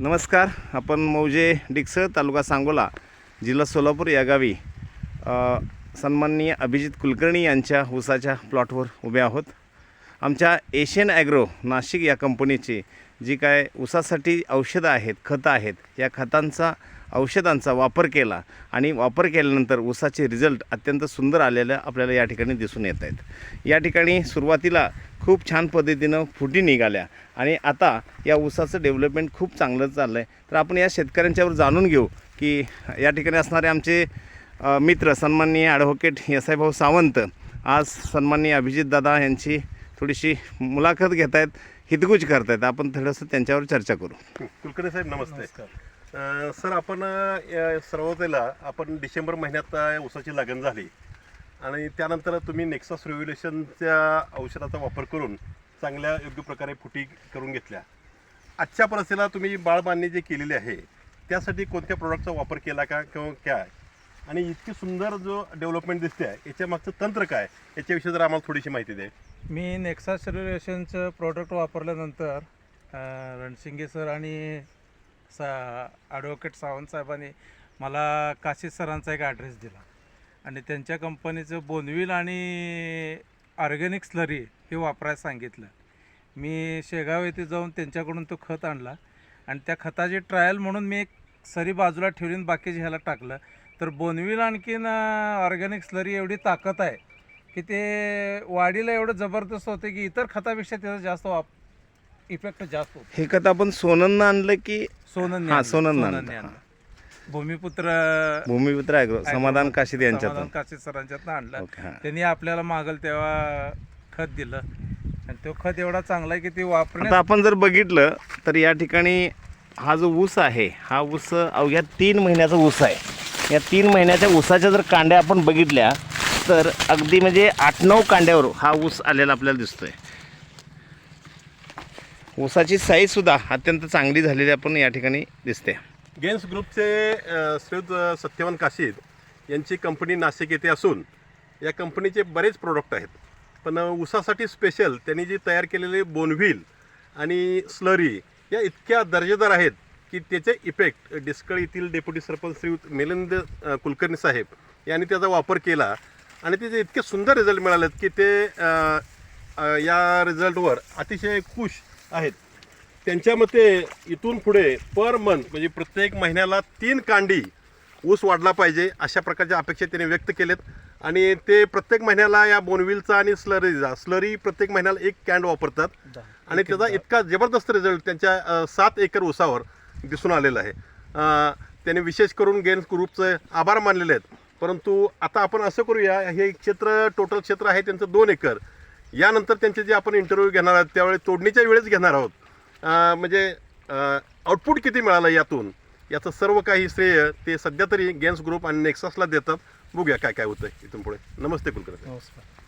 नमस्कार आपण मौजे डिक्सळ तालुका सांगोला जिल्हा सोलापूर या गावी सन्माननीय अभिजित कुलकर्णी यांच्या ऊसाच्या प्लॉटवर उभे आहोत. आमच्या एशियन ॲग्रो नाशिक या कंपनीची जी काय ऊसासाठी औषधं आहेत खतं आहेत या खतांचा औषधांचा वापर केला आणि वापर केल्यानंतर ऊसाचे रिझल्ट अत्यंत सुंदर आलेलं आपल्याला या ठिकाणी दिसून येत आहेत. या ठिकाणी सुरुवातीला खूप छान पद्धतीनं फुटी निघाल्या आणि आता या ऊसाचं डेव्हलपमेंट खूप चांगलं चाललं आहे तर आपण या शेतकऱ्यांच्यावर जाणून घेऊ की या ठिकाणी असणारे आमचे मित्र सन्माननीय ॲडव्होकेट एस आय भाऊ सावंत आज सन्माननीय अभिजित दादा यांची थोडीशी मुलाखत घेत आहेत हितगुज करत आहेत आपण थोडंसं त्यांच्यावर चर्चा करू. कुलकर्णी साहेब नमस्ते. सर आपण सुरुवातीला आपण डिसेंबर महिन्यात ऊसाची लागण झाली. आणि त्यानंतर तुम्ही नेक्सस रेव्होल्युशनच्या औषधाचा वापर करून चांगल्या योग्य प्रकारे फुटी करून घेतल्या. आजच्या परिस्थितीला तुम्ही बाळबांधणी जे केलेली आहे त्यासाठी कोणत्या प्रोडक्टचा वापर केला का किंवा काय? आणि इतकी सुंदर जो डेव्हलपमेंट दिसते आहे याच्या मागचं तंत्र काय? याच्याविषयी जर आम्हाला थोडीशी माहिती द्या. मी नेक्सा सेल्युलेशनचं प्रोडक्ट वापरल्यानंतर रणसिंगे रणशिंगे सर आणि सा ॲडव्होकेट सावंत साहेबांनी मला काशी सरांचा एक ॲड्रेस दिला. आणि त्यांच्या कंपनीचं बोनविल आणि ऑर्गॅनिक स्लरी हे वापरायला सांगितलं. मी शेगाव येथे जाऊन त्यांच्याकडून तो खत आणला आणि त्या खताची ट्रायल म्हणून मी एक सरी बाजूला ठेवली बाकीचे ह्याला टाकलं. तर बोनविल आणखीन ऑर्गॅनिक स्लरी एवढी ताकद आहे. की ते वाढीला एवढं जबरदस्त होतं की इतर खतापेक्षा त्याचा जास्त वाप इफेक्ट जास्त होतो. हे खत आपण सोनंनं आणलं की सोनन हा, सोनंनं आणलं. भूमिपुत्र भूमिपुत्र ॲग्रो समाधान काशीद यांच्यातून. समाधान काशीद सरांच्यातनं आणलं. ओके हां. त्यांनी आपल्याला मागल तेव्हा खत दिलं. आणि तो खत एवढा चांगला आहे की ते आता वापरण्यात आपण जर बघितलं तर या ठिकाणी हा जो ऊस आहे हा ऊस अवघ्या तीन महिन्याचा ऊस आहे. या तीन महिन्याच्या ऊसाच्या जर कांड्या आपण बघितल्या तर अगदी म्हणजे आठ नऊ कांड्यावर हा ऊस आलेला आपल्याला दिसतोय. ऊसाची साईजसुद्धा अत्यंत चांगली झालेली आपण या ठिकाणी दिसते. गेन्स ग्रुपचे श्रीयुत सत्यवान काशीद यांची कंपनी नाशिक येथे असून या कंपनीचे बरेच प्रोडक्ट आहेत. पण ऊसासाठी स्पेशल त्यांनी जी तयार केलेले बोनव्हील आणि स्लरी या इतक्या दर्जेदार आहेत की त्याचे इफेक्ट डिस्कळ येथील डेप्युटी सरपंच श्रीयुत मिलिंद कुलकर्णी साहेब यांनी त्याचा वापर केला आणि त्याचे इतके सुंदर रिझल्ट मिळालेत की ते अ, अ, या रिझल्टवर अतिशय खुश आहेत. त्यांच्या मते इथून पुढे पर मंथ म्हणजे प्रत्येक महिन्याला तीन कांडी ऊस वाढला पाहिजे अशा प्रकारच्या अपेक्षा त्यांनी व्यक्त केलेत. आणि ते प्रत्येक महिन्याला या बोनविलचा आणि स्लरीचा स्लरी प्रत्येक महिन्याला एक कॅन्ड वापरतात. आणि त्याचा इतका जबरदस्त रिझल्ट त्यांच्या अ, सात एकर ऊसावर दिसून आलेला आहे. अ, त्यांनी विशेष करून गेन्स ग्रुपचे आभार मानलेले आहेत. परंतु आता आपण असं करूया हे क्षेत्र टोटल क्षेत्र आहे त्यांचं दोन एकर. यानंतर त्यांचे जे आपण इंटरव्ह्यू घेणार आहोत त्यावेळी तोडणीच्या वेळेस घेणार आहोत. म्हणजे आउटपुट किती मिळालं यातून? याचं सर्व काही श्रेय ते सध्या तरी गेम्स ग्रुप आणि नेक्सासला देतात. बघूया काय काय होतं इथून पुढे. नमस्ते कुलकर्णी. नमस्कार.